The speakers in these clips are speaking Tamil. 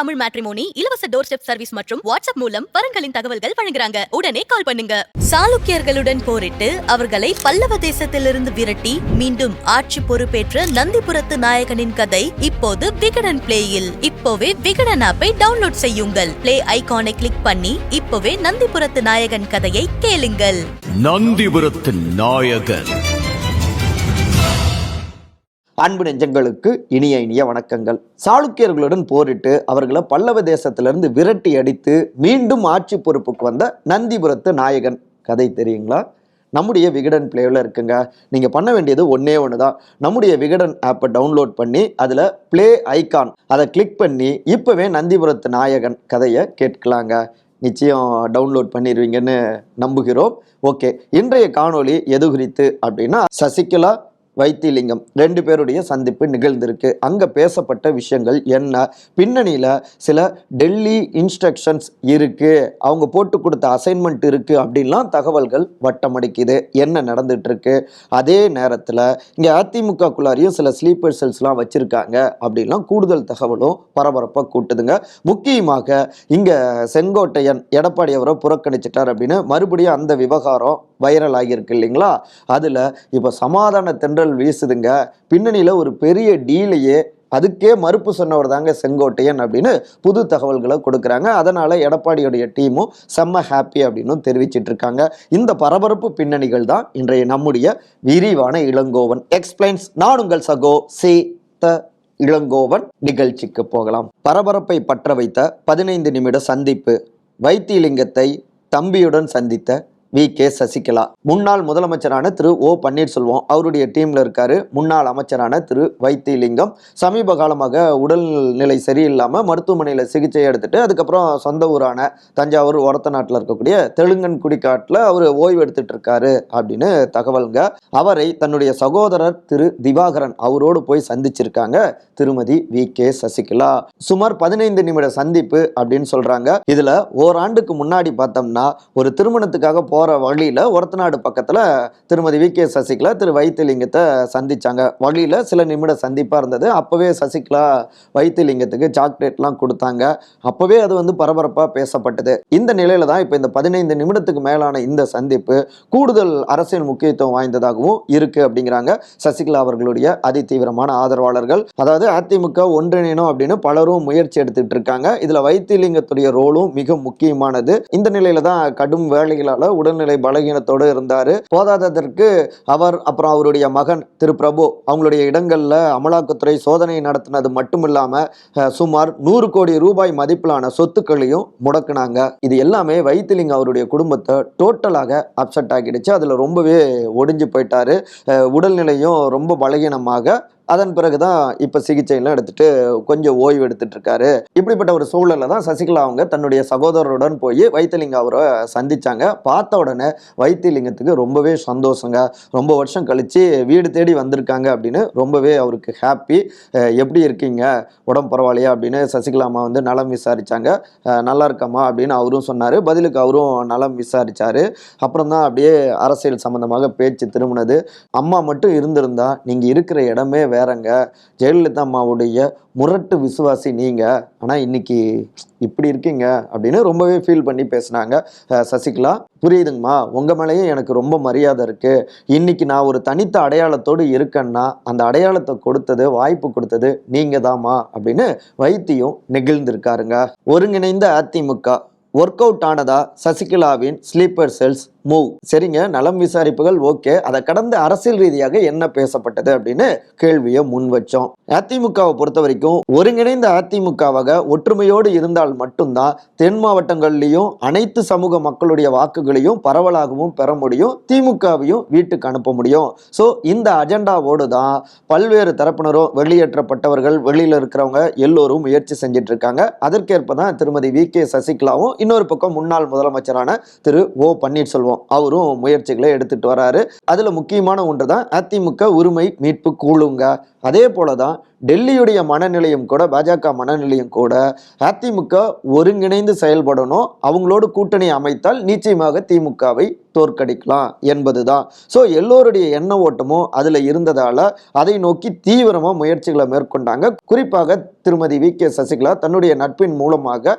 தமிழ் மேட்ரிமோனி இலவச டோர் ஸ்டெப் சர்வீஸ் மற்றும் வாட்ஸ்அப் மூலம் வரங்களின் தகவல்கள் வழங்குறாங்க. உடனே கால் பண்ணுங்க. சாளுக்கியர்களுடன் போரிட்டு அவர்களை பல்லவ தேசத்திலிருந்து விரட்டி மீண்டும் ஆட்சி பொறுப்பேற்ற நந்திபுரத்து நாயகனின் கதை இப்போது விகடன் பிளேயில். இப்போவே விகடன் ஆப்பை டவுன்லோட் செய்யுங்கள். பிளே ஐகானை கிளிக் பண்ணி இப்போவே நந்திபுரத்து நாயகன் கதையை கேளுங்கள். நந்திபுரத்து நாயகன். அன்பு நெஞ்சங்களுக்கு இனிய இனிய வணக்கங்கள். சாளுக்கியர்களுடன் போரிட்டு அவர்களை பல்லவ தேசத்திலிருந்து விரட்டி அடித்து மீண்டும் ஆட்சி பொறுப்புக்கு வந்த நந்திபுரத்து நாயகன். கதை தெரியுங்களா? நம்முடைய விகடன் பிளேவில் இருக்குங்க. நீங்கள் பண்ண வேண்டியது ஒன்றே ஒன்று தான் நம்முடைய விகடன் ஆப்பை டவுன்லோட் பண்ணி அதில் ப்ளே ஐகான் அதை கிளிக் பண்ணி இப்போவே நந்திபுரத்து நாயகன் கதையை கேட்கலாங்க. நிச்சயம் டவுன்லோட் பண்ணிடுவீங்கன்னு நம்புகிறோம். ஓகே இன்றைய காணொளி எது குறித்து அப்படின்னா சசிகலா வைத்திலிங்கம். ரெண்டு பேருடைய சந்திப்பு நிகழ்ந்திருக்கு. அங்கே பேசப்பட்ட விஷயங்கள் என்ன? பின்னணியில் சில டெல்லி இன்ஸ்ட்ரக்ஷன்ஸ் இருக்குது அவங்க போட்டு கொடுத்த அசைன்மெண்ட் இருக்குது அப்படின்லாம் தகவல்கள் வட்டமடிக்குது. என்ன நடந்துகிட்ருக்கு அதே நேரத்தில் இங்கே அதிமுகக்குள்ளாரையும் சில ஸ்லீப்பர் செல்ஸ்லாம் வச்சுருக்காங்க அப்படின்லாம் கூடுதல் தகவலும் பரபரப்பாக கூட்டுதுங்க. முக்கியமாக இங்கே செங்கோட்டையன் எடப்பாடி அவரை புறக்கணிச்சிட்டார் அப்படின்னு மறுபடியும் அந்த விவகாரம் வைரல் ஆகியிருக்கு இல்லைங்களா? அதில் இப்போ சமாதான தென்றல் வீசுதுங்க. பின்னணியில் ஒரு பெரிய டீலையே அதுக்கே மறுப்பு சொன்னவர் தாங்க செங்கோட்டையன் அப்படின்னு புது தகவல்களை கொடுக்குறாங்க. அதனால எடப்பாடியுடைய டீமும் செம்ம ஹாப்பி அப்படின்னு தெரிவிச்சிட்டு இருக்காங்க இந்த பரபரப்பு பின்னணிகள் தான் இன்றைய நம்முடைய விரிவான இளங்கோவன். எக்ஸ்பிளைன்ஸ் நான் உங்கள் சகோ சி த இளங்கோவன். நிகழ்ச்சிக்கு போகலாம். பரபரப்பை பற்ற வைத்த பதினைந்து நிமிட சந்திப்பு. வைத்தியலிங்கத்தை தம்பியுடன் சந்தித்த வி. கே. சசிகலா. முன்னாள் முதலமைச்சரான திரு. ஓ. பன்னீர்செல்வம் அவருடைய டீம்ல இருக்காரு. முன்னாள் அமைச்சரான திரு. வைத்திலிங்கம். சமீப காலமாக உடல்நிலை சரியில்லாம மருத்துவமனையில் சிகிச்சை எடுத்துட்டு அதுக்கப்புறம் சொந்த ஊரான தஞ்சாவூர் ஒரத்த நாட்டில் இருக்கக்கூடிய தெலுங்கன் குடிக்காட்டில் அவர் ஓய்வு எடுத்துட்டு இருக்காரு அப்படின்னு தகவல்ங்க. அவரை தன்னுடைய சகோதரர் திரு. திவாகரன் அவரோடு போய் சந்திச்சிருக்காங்க திருமதி வி. கே. சசிகலா. சுமார் பதினைந்து நிமிட சந்திப்பு அப்படின்னு சொல்றாங்க. இதுல ஓராண்டுக்கு முன்னாடி பார்த்தோம்னா ஒரு திருமணத்துக்காக போகிற வழியில ஒரத்தநாடு பக்கத்தில் திருமதி வி. கே. சசிகலா திரு. வைத்திலிங்கத்தை சந்திச்சாங்க. வழியில சில நிமிட சந்திப்பாக இருந்தது. அப்போவே சசிகலா வைத்திலிங்கத்துக்கு சாக்லேட்லாம் கொடுத்தாங்க. அப்போவே அது வந்து பரபரப்பாக பேசப்பட்டது. இந்த நிலையில் தான் இப்போ இந்த பதினைந்து நிமிடத்துக்கு மேலான இந்த சந்திப்பு கூடுதல் அரசியல் முக்கியத்துவம் வாய்ந்ததாகவும் இருக்கு அப்படிங்கிறாங்க சசிகலா அவர்களுடைய அதிதீவிரமான ஆதரவாளர்கள். அதாவது அதிமுக ஒன்றிணையணும் அப்படின்னு பலரும் முயற்சி எடுத்துட்டு இருக்காங்க. இதில் வைத்திலிங்கத்துடைய ரோலும் மிக முக்கியமானது. இந்த நிலையில தான் கடும் வேலைகளால் உடல் உடல்நிலை பலகீனத்தோடு இருந்தார். போதாததற்கு அவர் அப்புறம் அவருடைய மகன் திரு பிரபு அவங்களுடைய இடங்களில் அமலாக்கத்துறை சோதனை நடத்தினது மட்டும் இல்லாமல் சுமார் நூறு கோடி ரூபாய் மதிப்பிலான சொத்துக்களையும் முடக்குனாங்க. இது எல்லாமே வைத்திலிங்க அவருடைய குடும்பத்தை டோட்டலாக அப்செட் ஆகிடுச்சு. அதில் ரொம்பவே ஒடிஞ்சு போயிட்டாரு. உடல்நிலையும் ரொம்ப பலகீனமாக அதன் பிறகுதான் இப்ப சிகிச்சையெல்லாம் எடுத்துட்டு கொஞ்சம் ஓய்வு எடுத்துட்டு இருக்காரு இப்படிப்பட்ட ஒரு சூழல்ல தான் சசிகலா அவங்க தன்னுடைய சகோதரருடன் போய் வைத்திலிங்க அவரை சந்திச்சாங்க. பார்த்த உடனே வைத்திலிங்கத்துக்கு ரொம்பவே சந்தோஷங்க. ரொம்ப வருஷம் கழிச்சு வீடு தேடி வந்திருக்காங்க அப்படின்னு ரொம்பவே அவருக்கு ஹாப்பி எப்படி இருக்கீங்க? உடம்பு பரவாயில்லையா? அப்படின்னு சசிகலா அம்மா வந்து நலம் விசாரிச்சாங்க. நல்லா இருக்கம்மா அப்படின்னு அவரும் சொன்னாரு. பதிலுக்கு அவரும் நலம் விசாரிச்சாரு. அப்புறம் தான் அப்படியே அரசியல் சம்பந்தமாக பேச்சு திரும்பினது. அம்மா மட்டும் இருந்திருந்தா நீங்க இருக்கிற இடமே வேறங்க ஜெயலலிதா அம்மாவுடைய முரட்டு விசுவாசி நீங்க. ஆனா இன்னைக்கு இப்படி இருக்கீங்க அப்படின்னு ரொம்பவே ஃபீல் பண்ணி பேசினாங்க. சசிகலா புரியுதுங்கம்மா. உங்க மேலேயும் எனக்கு ரொம்ப மரியாதை இருக்கு. இன்னைக்கு நான் ஒரு தனித்த அடையாளத்தோடு இருக்கேன்னா அந்த அடையாளத்தை கொடுத்தது வாய்ப்பு கொடுத்தது நீங்க தாம்மா அப்படின்னு வைத்தியம் நெகிழ்ந்திருக்காருங்க. ஒருங்கிணைந்த அதிமுக ஒர்க் அவுட் ஆனதா சசிகலாவின் ஸ்லீப்பர் செல்ஸ் மூவ். சரிங்க நலம் விசாரிப்புகள் ஓகே. அதை கடந்த அரசியல் ரீதியாக என்ன பேசப்பட்டது அப்படின்னு கேள்வியை முன் வச்சோம். அதிமுகவை பொறுத்த வரைக்கும் ஒருங்கிணைந்த அதிமுகவாக ஒற்றுமையோடு இருந்தால் மட்டும்தான் தென் மாவட்டங்கள்லையும் அனைத்து சமூக மக்களுடைய வாக்குகளையும் பரவலாகவும் பெற முடியும். திமுகவையும் வீட்டுக்கு அனுப்ப முடியும். ஸோ இந்த அஜெண்டாவோடு தான் பல்வேறு தரப்பினரும் வெளியேற்றப்பட்டவர்கள் வெளியில் இருக்கிறவங்க எல்லோரும் முயற்சி செஞ்சிட்டு இருக்காங்க அதற்கேற்ப தான் திருமதி வி கே சசிகலாவும் இன்னொரு பக்கம் முன்னாள் முதலமைச்சரான திரு ஓ பன்னீர்செல்வம் அவரும் முயற்சிகளை எடுத்துட்டு வராரு. அதுல முக்கியமான ஒன்று தான் அதிமுக உரிமை மீட்பு கூழுங்க. அதே போல தான் டெல்லியுடைய மனநிலையும் கூட பாஜக மனநிலையும் கூட அதிமுக ஒருங்கிணைந்து செயல்படணும். அவங்களோடு கூட்டணி அமைத்தால் நிச்சயமாக திமுகவை தோற்கடிக்கலாம் என்பதுதான். ஸோ எல்லோருடைய எண்ண ஓட்டமும் அதில் இருந்ததால் அதை நோக்கி தீவிரமாக முயற்சிகளை மேற்கொண்டாங்க. குறிப்பாக திருமதி வி. கே. சசிகலா தன்னுடைய நட்பின் மூலமாக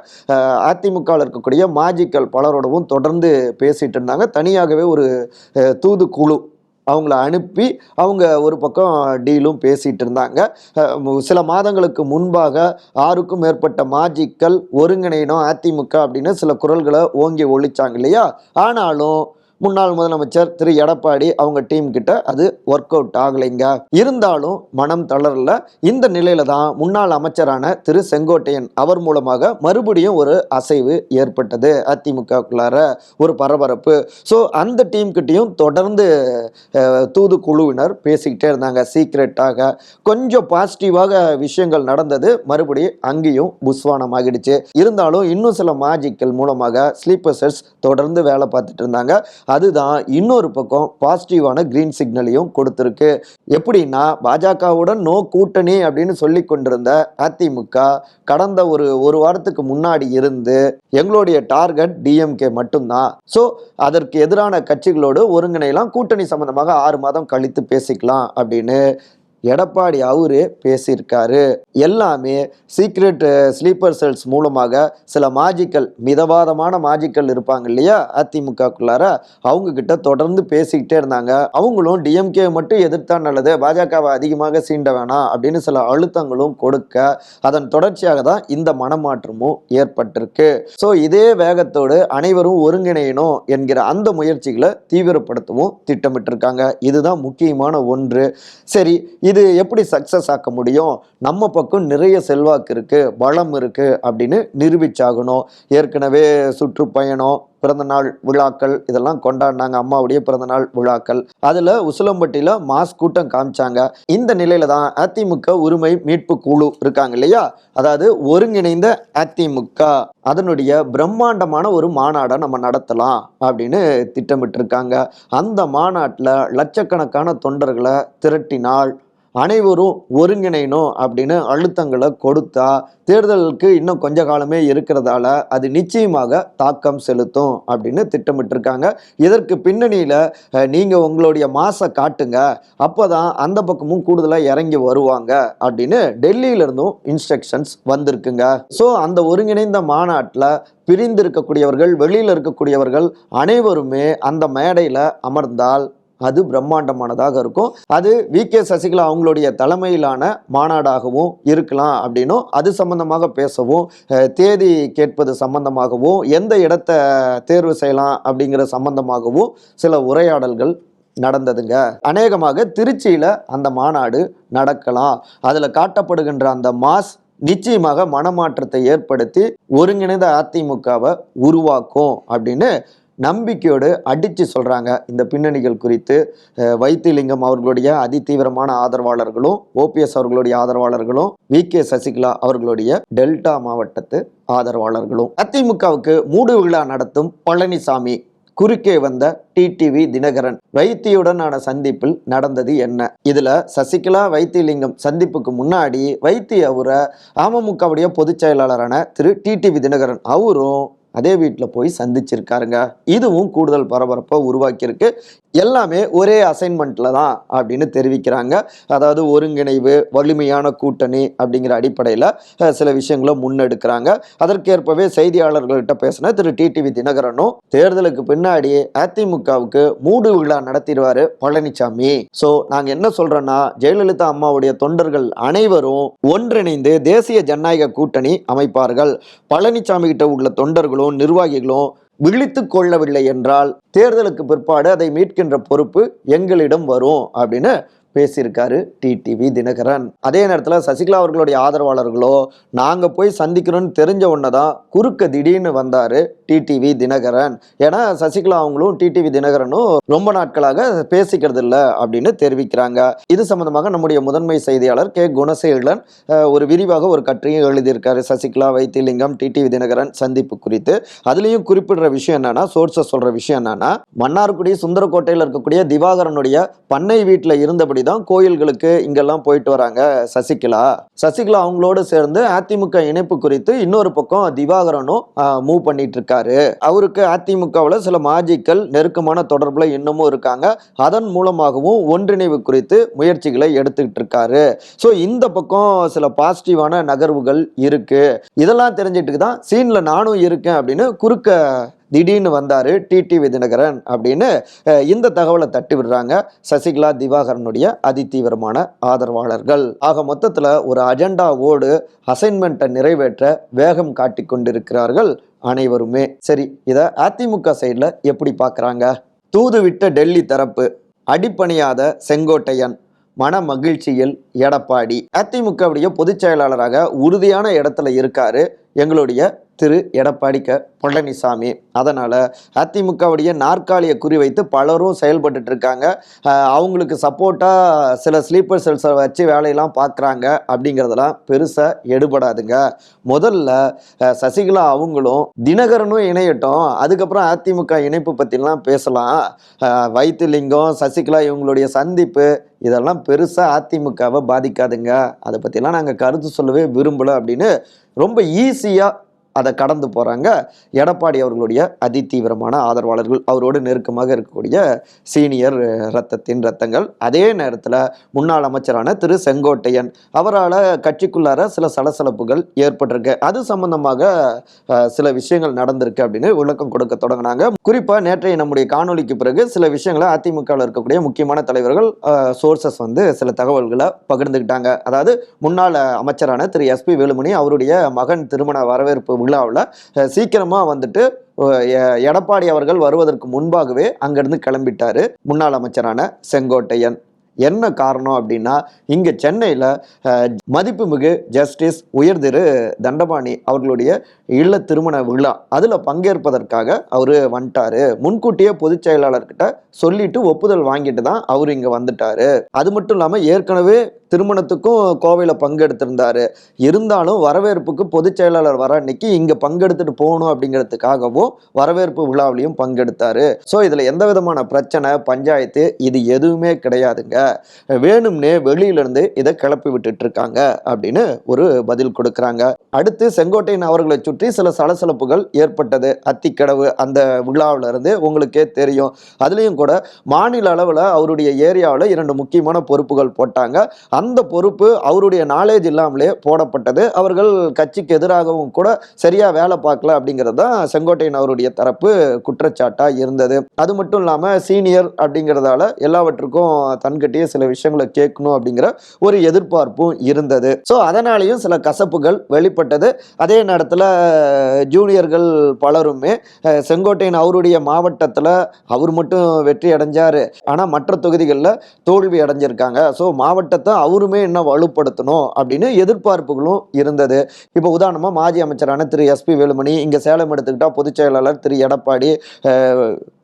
அதிமுகவில் இருக்கக்கூடிய மாஜிக்கள் பலரோடவும் தொடர்ந்து பேசிட்டு இருந்தாங்க. தனியாகவே ஒரு தூதுக்குழு அவங்கள அனுப்பி அவங்க ஒரு பக்கம் டீலும் பேசிகிட்டு இருந்தாங்க. சில மாதங்களுக்கு முன்பாக ஆறுக்கும் மேற்பட்ட மாஜிக்கள் ஒருங்கிணைனோ அதிமுக அப்படின்னு சில குரல்களை ஓங்கி ஒழிச்சாங்க இல்லையா? ஆனாலும் முன்னாள் முதலமைச்சர் திரு எடப்பாடி அவங்க டீம் கிட்ட அது ஒர்க் அவுட் ஆகலைங்க. இருந்தாலும் மனம் தளரல. இந்த நிலையில தான் முன்னாள் அமைச்சரான திரு செங்கோட்டையன் அவர் மூலமாக மறுபடியும் ஒரு அசைவு ஏற்பட்டது அதிமுகக்குள்ளார. ஒரு பரபரப்பு. ஸோ அந்த டீம் கிட்டையும் தொடர்ந்து தூது தூதுக்குழுவினர் பேசிக்கிட்டே இருந்தாங்க சீக்ரெட்டாக கொஞ்சம் பாசிட்டிவாக விஷயங்கள் நடந்தது. மறுபடியும் அங்கேயும் புஸ்வானம் ஆகிடுச்சு இருந்தாலும் இன்னும் சில மாஜிக்கல் மூலமாக ஸ்லீப்பர் தொடர்ந்து வேலை பார்த்துட்டு இருந்தாங்க. அதுதான் இன்னொரு பக்கம் பாசிட்டிவான கிரீன் சிக்னலையும் கொடுத்துருக்கு. எப்படின்னா பாஜகவுடன் நோ கூட்டணி அப்படின்னு சொல்லி கொண்டிருந்த அதிமுக கடந்த ஒரு ஒரு வாரத்துக்கு முன்னாடி இருந்து எங்களுடைய டார்கெட் டிஎம்கே மட்டும்தான். ஸோ அதற்கு எதிரான கட்சிகளோடு ஒருங்கிணையெல்லாம் கூட்டணி சம்பந்தமாக ஆறு மாதம் கழித்து பேசிக்கலாம் அப்படின்னு எடப்பாடி அவரு பேசியிருக்காரு. எல்லாமே சீக்ரெட் ஸ்லீப்பர் செல்ஸ் மூலமாக சில மாஜிக்கல் மிதவாதமான மாஜிக்கல் இருப்பாங்க இல்லையா? அதிமுகக்குள்ளார அவங்க கிட்ட தொடர்ந்து பேசிக்கிட்டே இருந்தாங்க. அவங்களும் டிஎம்கே மட்டும் எதிர்த்தா நல்லது பாஜகவை அதிகமாக சீண்ட வேணாம் அப்படின்னு சில அழுத்தங்களும் கொடுக்க அதன் தொடர்ச்சியாக தான் இந்த மனமாற்றமும் ஏற்பட்டிருக்கு. ஸோ இதே வேகத்தோடு அனைவரும் ஒருங்கிணையணும் என்கிற அந்த முயற்சிகளை தீவிரப்படுத்தவும் திட்டமிட்டிருக்காங்க. இதுதான் முக்கியமான ஒன்று. சரி இது எப்படி சக்ஸஸ் ஆக்க முடியும்? நம்ம பக்கம் நிறைய செல்வாக்கு இருக்குது பலம் இருக்குது அப்படின்னு நிரூபிச்சாகணும். ஏற்கனவே சுற்றுப்பயணம் பிறந்தநாள் விழாக்கள் இதெல்லாம் கொண்டாடினாங்க அம்மாவுடைய பிறந்தநாள் விழாக்கள். அதில் உசிலம்பட்டியில் மாஸ் கூட்டம் காமிச்சாங்க. இந்த நிலையில தான் அதிமுக உரிமை மீட்பு குழு இருக்காங்க இல்லையா? அதாவது ஒருங்கிணைந்த அதிமுக. அதனுடைய பிரம்மாண்டமான ஒரு மாநாடை நம்ம நடத்தலாம் அப்படின்னு திட்டமிட்டிருக்காங்க. அந்த மாநாட்டில் லட்சக்கணக்கான தொண்டர்களை திரட்டினால் அனைவரும் ஒருங்கிணையணும் அப்படின்னு அழுத்தங்களை கொடுத்தா தேர்தலுக்கு இன்னும் கொஞ்ச காலமே இருக்கிறதால அது நிச்சயமாக தாக்கம் செலுத்தும் அப்படின்னு திட்டமிட்டிருக்காங்க. இதற்கு பின்னணியில் நீங்கள் உங்களுடைய மாசை காட்டுங்க. அப்போ தான் அந்த பக்கமும் கூடுதலாக இறங்கி வருவாங்க அப்படின்னு டெல்லியிலிருந்தும் இன்ஸ்ட்ரக்ஷன்ஸ் வந்திருக்குங்க. ஸோ அந்த ஒருங்கிணைந்த மாநாட்டில் பிரிந்து இருக்கக்கூடியவர்கள் வெளியில் இருக்கக்கூடியவர்கள் அனைவருமே அந்த மேடையில் அமர்ந்தால் அது பிரம்மாண்டமானதாக இருக்கும். அது வி. கே. சசிகலா அவங்களுடைய தலைமையிலான மாநாடாகவும் இருக்கலாம் அப்படின்னும் அது சம்பந்தமாக பேசவும் தேதி கேட்பது சம்பந்தமாகவும் எந்த இடத்த தேர்வு செய்யலாம் அப்படிங்கிற சம்பந்தமாகவும் சில உரையாடல்கள் நடந்ததுங்க. அநேகமாக திருச்சியில் அந்த மாநாடு நடக்கலாம். அதில் காட்டப்படுகின்ற அந்த மாஸ் நிச்சயமாக மனமாற்றத்தை ஏற்படுத்தி ஒருங்கிணைந்த அதிமுகவை உருவாக்கும் அப்படின்னு நம்பிக்கையோடு அடித்து சொல்கிறாங்க இந்த பின்னணிகள் குறித்து. வைத்திலிங்கம் அவர்களுடைய அதிதீவிரமான ஆதரவாளர்களும் ஓபிஎஸ் அவர்களுடைய ஆதரவாளர்களும் வி கே சசிகலா அவர்களுடைய டெல்டா மாவட்டத்து ஆதரவாளர்களும். அதிமுகவுக்கு மூடு விழா நடத்தும் பழனிசாமி குறுக்கே வந்த டிடிவி தினகரன் வைத்தியுடனான சந்திப்பில் நடந்தது என்ன? இதுல சசிகலா வைத்தியலிங்கம் சந்திப்புக்கு முன்னாடி வைத்திய அவரை அமமுகவுடைய பொதுச் செயலாளரான திரு டிடிவி தினகரன் அவரும் அதே வீட்டில் போய் சந்திச்சிருக்காருங்க. இதுவும் கூடுதல் பரபரப்பை உருவாக்கியிருக்கு. எல்லாமே ஒரே அசைன்மெண்ட்ல தான் அப்படின்னு தெரிவிக்கிறாங்க. அதாவது ஒருங்கிணைவு வலிமையான கூட்டணி அப்படிங்கிற அடிப்படையில் சில விஷயங்களை முன்னெடுக்கிறாங்க. அதற்கேற்பவே செய்தியாளர்கள்கிட்ட பேசின திரு. டிடிவி தினகரனும் தேர்தலுக்கு பின்னாடி அதிமுகவுக்கு மூடு விழா நடத்திடுவாரு பழனிசாமி ஸோ நாங்கள் என்ன சொல்கிறோன்னா ஜெயலலிதா அம்மாவுடைய தொண்டர்கள் அனைவரும் ஒன்றிணைந்து தேசிய ஜனநாயக கூட்டணி அமைப்பார்கள். பழனிசாமி கிட்ட உள்ள தொண்டர்களும் நிர்வாகிகளும் விழித்து கொள்ளவில்லை என்றால் தேர்தலுக்கு பிற்பாடு அதை மீட்கின்ற பொறுப்பு எங்களிடம் வரும் அப்படின்னு பேசியிருக்காரு டிடிவி தினகரன். அதே நேரத்தில் சசிகலா அவர்களுடைய ஆதரவாளர்களோ நாங்கள் போய் சந்திக்கணும்னு தெரிஞ்ச உடனே தான் குறுக்க திடீர்னு வந்தார் டிடிவி தினகரன். ஏன்னா சசிகலா அவங்களும் டிடிவி தினகரனும் ரொம்ப நாட்களாக பேசிக்கிறது இல்லை அப்படின்னு தெரிவிக்கிறாங்க. இது சம்பந்தமாக நம்முடைய முதன்மை செய்தியாளர் கே. குணசேகரன் ஒரு விரிவாக ஒரு கட்டுரையும் எழுதியிருக்காரு. சசிகலா வைத்தியலிங்கம் டிடிவி தினகரன் சந்திப்பு குறித்து. அதுலேயும் குறிப்பிடுற விஷயம் என்னன்னா சோர்ஸை சொல்கிற விஷயம் என்னன்னா மன்னார்குடி சுந்தரக்கோட்டையில் இருக்கக்கூடிய திவாகரனுடைய பண்ணை வீட்டில் இருந்தபடி தான் கோயில்களுக்கு இங்கெல்லாம் போயிட்டு வராங்க சசிகலா. சசிகலா அவங்களோட சேர்ந்து அதிமுக இணைப்பு குறித்து இன்னொரு பக்கம் திவாகரனும் மூவ் பண்ணிட்டு இருக்காரு அவருக்கு அதிமுகவில் சில மாஜிக்கள் நெருக்கமான தொடர்புல இன்னமும் இருக்காங்க. அதன் மூலமாகவும் ஒன்றிணைவு குறித்து முயற்சிகளை எடுத்துக்கிட்டு இருக்காரு ஸோ இந்த பக்கம் சில பாசிட்டிவான நகர்வுகள் இருக்கு. இதெல்லாம் தெரிஞ்சிட்டு தான் சீன்ல நானும் இருக்கேன் அப்படின்னு குறுக்க திடீர்னு வந்தார் டிடி விதிநகரன் அப்படின்னு இந்த தகவலை தட்டி விடுறாங்க சசிகலா திவாகரனுடைய அதிதீவிரமான ஆதரவாளர்கள். ஆக மொத்தத்தில் ஒரு அஜெண்டாவோடு அசைன்மெண்ட்டை நிறைவேற்ற வேகம் காட்டி கொண்டிருக்கிறார்கள் அனைவருமே. சரி இதை அதிமுக சைடில் எப்படி பார்க்குறாங்க தூது விட்ட டெல்லி தரப்பு அடிப்பணியாத செங்கோட்டையன் மன மகிழ்ச்சியில் எடப்பாடி. அதிமுகவுடைய பொதுச் செயலாளராக உறுதியான இடத்துல இருக்காரு எங்களுடைய திரு எடப்பாடி க பழனிசாமி. அதனால் அதிமுகவுடைய நாற்காலியை குறிவைத்து பலரும் செயல்பட்டு இருக்காங்க அவங்களுக்கு சப்போர்ட்டாக சில ஸ்லீப்பர் செல்ஸை வச்சு வேலையெல்லாம் பார்க்குறாங்க அப்படிங்கிறதெல்லாம் பெருசாக எடுபடாதுங்க. முதல்ல சசிகலா அவங்களும் தினகரனும் இணையட்டும். அதுக்கப்புறம் அதிமுக இணைப்பு பற்றிலாம் பேசலாம். வைத்திலிங்கம் சசிகலா இவங்களுடைய சந்திப்பு இதெல்லாம் பெருசாக அதிமுகவை பாதிக்காதுங்க. அதை பற்றிலாம் நாங்கள் கருத்து சொல்லவே விரும்பலை அப்படின்னு ரொம்ப ஈஸியாக அதை கடந்து போகிறாங்க எடப்பாடி அவர்களுடைய அதிதீவிரமான ஆதரவாளர்கள் அவரோடு நெருக்கமாக இருக்கக்கூடிய சீனியர் ரத்தத்தின் ரத்தங்கள். அதே நேரத்தில் முன்னாள் அமைச்சரான திரு செங்கோட்டையன் அவரால் கட்சிக்குள்ளார சில சலசலப்புகள் ஏற்பட்டிருக்கு. அது சம்பந்தமாக சில விஷயங்கள் நடந்திருக்கு அப்படின்னு விளக்கம் கொடுக்க தொடங்கினாங்க. குறிப்பாக நேற்றைய நம்முடைய காணொளிக்கு பிறகு சில விஷயங்களை அதிமுகவில் இருக்கக்கூடிய முக்கியமான தலைவர்கள் சோர்சஸ் வந்து சில தகவல்களை பகிர்ந்துக்கிட்டாங்க. அதாவது முன்னாள் அமைச்சரான திரு எஸ்பி வேலுமணி அவருடைய மகன் திருமண வரவேற்பு விழாவில் சீக்கிரமாக வந்துட்டு எ- எடப்பாடி அவர்கள் வருவதற்கு முன்பாகவே அங்கேருந்து கிளம்பிட்டார் முன்னாள் அமைச்சரான செங்கோட்டையன். என்ன காரணம் அப்படின்னா இங்கே சென்னையில் மதிப்புமிகு ஜஸ்டிஸ் உயர் திரு தண்டபாணி அவர்களுடைய இல்ல திருமண விழா. அதில் பங்கேற்பதற்காக அவர் வந்துட்டாரு. முன்கூட்டியே பொதுச் செயலாளர்கிட்ட சொல்லிட்டு ஒப்புதல் வாங்கிட்டு தான் அவர் இங்கே வந்துட்டார். அது மட்டும் இல்லாமல் ஏற்கனவே திருமணத்துக்கும் கோவையில் பங்கெடுத்திருந்தாரு. இருந்தாலும் வரவேற்புக்கு பொதுச் செயலாளர் வர அன்னைக்கு இங்கே பங்கெடுத்துட்டு போகணும் அப்படிங்கிறதுக்காகவும் வரவேற்பு விழாவிலையும் பங்கெடுத்தாரு. ஸோ இதில் எந்த விதமான பிரச்சனை பஞ்சாயத்து இது எதுவுமே கிடையாதுங்க. வேணும்னே வெளியிலிருந்து இதை கிளப்பி விட்டுட்டு இருக்காங்க அப்படின்னு ஒரு பதில் கொடுக்குறாங்க. அடுத்து செங்கோட்டையன் அவர்களை சுற்றி சில சலசலப்புகள் ஏற்பட்டது. அத்திக்கடவு அந்த விழாவுல இருந்து உங்களுக்கே தெரியும். அதுலேயும் கூட மாநில அளவில் அவருடைய ஏரியாவில் இரண்டு முக்கியமான பொறுப்புகள் போட்டாங்க. அந்த பொறுப்பு அவருடைய நாலேஜ் இல்லாமலே போடப்பட்டது. அவர்கள் கட்சிக்கு எதிராகவும் கூட சரியா வேலை பார்க்கல அப்படிங்கிறது தான் செங்கோட்டையன் அவருடைய தரப்பு குற்றச்சாட்டாக இருந்தது. அது மட்டும் இல்லாமல் சீனியர் அப்படிங்கிறதால எல்லாவற்றுக்கும் தன்கிட்டயே சில விஷயங்களை கேட்கணும் அப்படிங்கிற ஒரு எதிர்பார்ப்பும் இருந்தது. ஸோ அதனாலேயும் சில கசப்புகள் வெளிப்பட்டது. அதே நேரத்தில் ஜூனியர்கள் பலருமே செங்கோட்டையன் அவருடைய மாவட்டத்தில் அவர் மட்டும் வெற்றி அடைஞ்சார். ஆனால் மற்ற தொகுதிகளில் தோல்வி அடைஞ்சிருக்காங்க. ஸோ மாவட்டத்தை அவருமே இன்னும் வலுப்படுத்தணும் அப்படின்னு எதிர்பார்ப்புகளும் இருந்தது. இப்போ உதாரணமாக மாஜி அமைச்சரான திரு எஸ்பி வேலுமணி இங்கே சேலம் எடுத்துக்கிட்டால் பொதுச் செயலாளர் திரு எடப்பாடி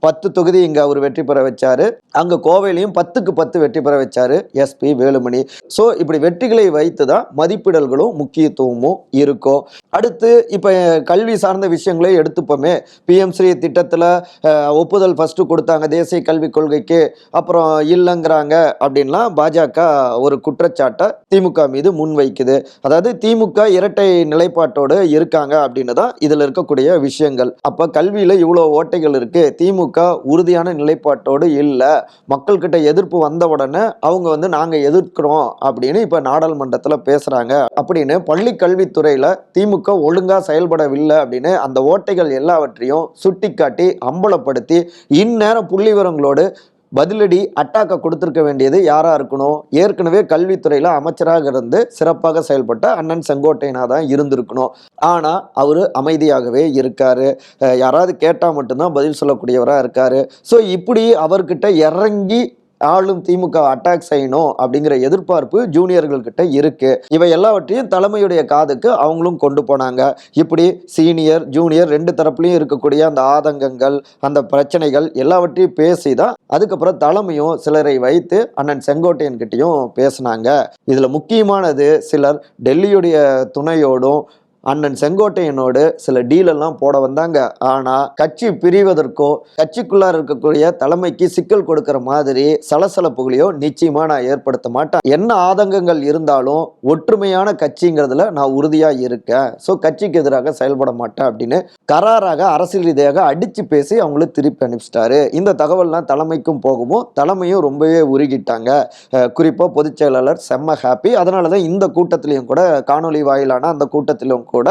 பத்து தொகுதி இங்கே அவர் வெற்றி பெற வச்சாரு. அங்கே கோவையிலையும் பத்துக்கு பத்து வெற்றி பெற வச்சாரு எஸ்பி வேலுமணி. ஸோ இப்படி வெற்றிகளை வைத்து தான் மதிப்பிடல்களும் முக்கியத்துவமும் இருக்கும். அடுத்து இப்போ கல்வி சார்ந்த விஷயங்களே எடுத்துப்போமே. பிஎம்ஸ்ரீ திட்டத்தில் ஒப்புதல் ஃபஸ்ட்டு கொடுத்தாங்க தேசிய கல்விக் கொள்கைக்கு. அப்புறம் இல்லைங்கிறாங்க அப்படின்லாம் பாஜக ஒரு குற்றச்சாட்டை திமுக மீது முன்வைக்குது. அதாவது திமுக இரட்டை நிலைப்பாட்டோடு இருக்காங்க அப்படின்னு தான் இதில் இருக்கக்கூடிய விஷயங்கள். அப்போ கல்வியில் இவ்வளோ ஓட்டைகள் இருக்குது திமுக உறுதியான நிலைப்பாட்டோடு இல்லை. மக்கள்கிட்ட எதிர்ப்பு வந்த உடனே அவங்க வந்து நாங்கள் எதிர்க்கிறோம் அப்படின்னு இப்போ நாடாளுமன்றத்தில் பேசுகிறாங்க அப்படின்னு பள்ளி கல்வித்துறையில் திமுக ஒழுங்காக செயல்படவில்லை அப்படின்னு அந்த ஓட்டைகள் எல்லாவற்றையும் சுட்டிக்காட்டி அம்பலப்படுத்தி இந்நேரம் புள்ளி விவரங்களோடு பதிலடி அட்டாக்கை கொடுத்துருக்க வேண்டியது யாராக இருக்கணும்? ஏற்கனவே கல்வித்துறையில் அமைச்சராக இருந்து சிறப்பாக செயல்பட்ட அண்ணன் செங்கோட்டையனாக தான் இருந்திருக்கணும். ஆனால் அவர் அமைதியாகவே இருக்கார். யாராவது கேட்டால் மட்டும்தான் பதில் சொல்லக்கூடியவராக இருக்கார். ஸோ இப்படி அவர்கிட்ட இறங்கி ஆளும் திமுக அட்டாக் செய்யணும் அப்படிங்கிற எதிர்பார்ப்பு ஜூனியர்கள்கிட்ட இருக்கு. இவை எல்லாவற்றையும் தலைமையுடைய காதுக்கு அவங்களும் கொண்டு போனாங்க. இப்படி சீனியர் ஜூனியர் ரெண்டு தரப்புலையும் இருக்கக்கூடிய அந்த ஆதங்கங்கள் அந்த பிரச்சனைகள் எல்லாவற்றையும் பேசி தான் அதுக்கப்புறம் தலைமையும் சிலரை வைத்து அண்ணன் செங்கோட்டையன் கிட்டயும் பேசினாங்க. இதுல முக்கியமானது சிலர் டெல்லியுடைய துணையோடும் அண்ணன் செங்கோட்டையனோடு சில டீலெல்லாம் போட வந்தாங்க. ஆனால் கட்சி பிரிவதற்கோ கட்சிக்குள்ளார இருக்கக்கூடிய தலைமைக்கு சிக்கல் கொடுக்கிற மாதிரி சலசலப்புகளையோ நிச்சயமா நான் ஏற்படுத்த மாட்டேன். என்ன ஆதங்கங்கள் இருந்தாலும் ஒற்றுமையான கட்சிங்கிறதுல நான் உறுதியாக இருக்கேன். ஸோ கட்சிக்கு எதிராக செயல்பட மாட்டேன் அப்படின்னு கராராக அரசியல் ரீதியாக அடித்து பேசி அவங்கள திருப்பி அனுப்பிச்சிட்டாரு. இந்த தகவல்லாம் தலைமைக்கும் போகவும் தலைமையும் ரொம்பவே உருகிட்டாங்க. குறிப்பாக பொதுச் செயலாளர் செம்ம ஹாப்பி அதனால தான் இந்த கூட்டத்திலையும் கூட காணொலி வாயிலான அந்த கூட்டத்திலும் கூட கூட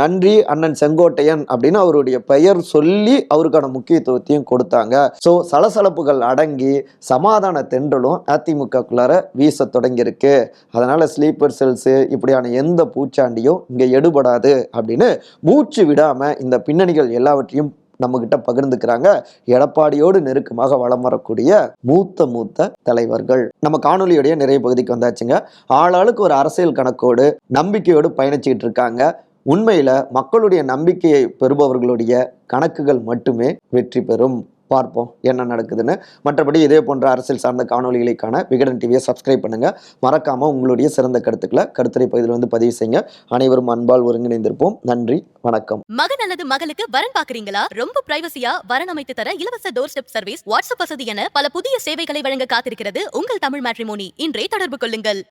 நன்றி அண்ணன் செங்கோட்டையன் அப்படின்னு அவருடைய பெயர் சொல்லி அவருக்கான முக்கியத்துவத்தையும் கொடுத்தாங்க. ஸோ சலசலப்புகள் அடங்கி சமாதான தென்றலும் அதிமுகக்குள்ளார வீச தொடங்கியிருக்கு. அதனால ஸ்லீப்பர் செல்ஸு இப்படியான எந்த பூச்சாண்டியும் இங்கே எடுபடாது அப்படின்னு மூச்சு விடாம இந்த பின்னணிகள் எல்லாவற்றையும் நம்மகிட்ட பகிர்ந்துக்கிறாங்க. எடப்பாடியோடு நெருக்கமாக வலம் வரக்கூடிய மூத்த மூத்த தலைவர்கள். நம்ம காணொலியுடைய நிறைய பகுதிக்கு வந்தாச்சுங்க. ஆளாளுக்கு ஒரு அரசியல் கணக்கோடு நம்பிக்கையோடு பயணிச்சுக்கிட்டு இருக்காங்க. உண்மையில மக்களுடைய நம்பிக்கையை பெறுபவர்களுடைய கணக்குகள் மட்டுமே வெற்றி பெறும். பார்ப்போம் என்ன நடக்குதுன்னு. மற்றபடி இதே போன்ற அரசியல் சார்ந்த காணொலிகளுக்கான விகடன் டிவியை சப்ஸ்கிரைப் பண்ணுங்கள் மறக்காமல் உங்களுடைய சிறந்த கருத்துக்களை கருத்துரை பகுதியில் வந்து பதிவு செய்யுங்க. அனைவரும் அன்பால் ஒருங்கிணைந்திருப்போம். நன்றி வணக்கம். மகன் அல்லது மகளுக்கு வரன் பார்க்குறீங்களா? ரொம்ப பிரைவசியா வரன் அமைத்து தர இலவச டோர் ஸ்டெப் சர்வீஸ் வாட்ஸ்அப் வசதி என பல புதிய சேவைகளை வழங்க காத்திருக்கிறது உங்கள் தமிழ் மேட்ரிமோனி இன்றே தொடர்பு கொள்ளுங்கள்.